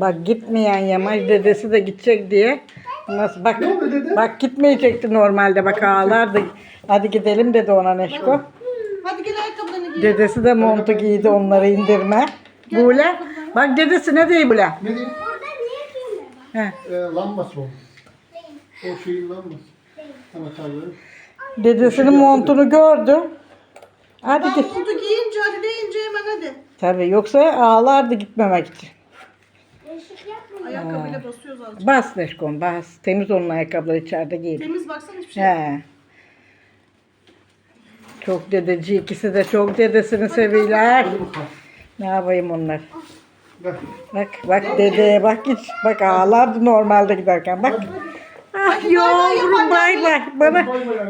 Bak gitmeyen yamaç dedesi de gidecek diye. Nasıl bak bak gitmeyecekti normalde bak ağlardı. Hadi gidelim dedi ona Neşko. Hadi gel ayakkabılarını giy. Dedesi de montu giydi onları indirme. Bule. Bak dedesi ne diyor Bule? Ne diyeyim? He. Lambası o. O şeyin lambası. Anahtarları. Dedesinin montunu gördü. Hadi Bak git. oldu giyince hadi deyince hemen hadi. Tabii yoksa ağlardı gitmemek için. Ayakkabıyla basıyoruz azıcık. Bas Neşkon bas. Temiz onun ayakkabıları içeride giyin. Temiz baksana hiçbir şey. He. Çok dedeci ikisi de çok dedesini seviyorlar. Ne yapayım onlar? Bak bak dedeye bak hiç. Bak ağlardı normalde giderken bak. Ah yavrum bay bay. Bana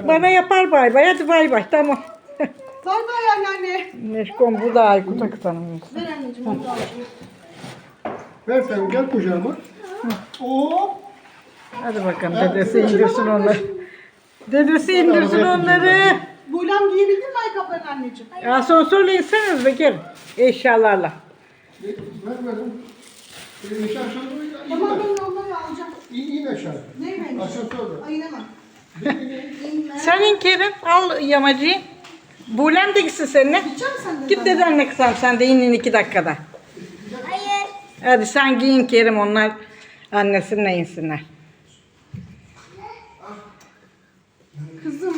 bana yapar bay bay. Hadi bay bay tamam. Bay bay anneanne. Neşkon bu da Aykut'a kısanım. Ver anneciğim onu da alayım. Ver sen gel kucağıma. Oo. Hadi bakalım dedesi indirsin onları. Dedesi indirsin onları. Buylem giyebildin mi ayakkabılarını anneciğim? Asansörle inseniz Bekir. Eşyalarla. Ver verin. Ee, aşağı aşağı doğru in. Tamam ben onları alacağım. İn, in aşağı. Neymiş? Asansörde. Ay inemem. İnme. Sen Kerim al yamacıyı. Bulem de gitsin seninle. Gidecek misin sen de? Git dedenle kızım sen de inin iki dakikada. Hadi sen giyin Kerim onlar annesinle insinler. Kızım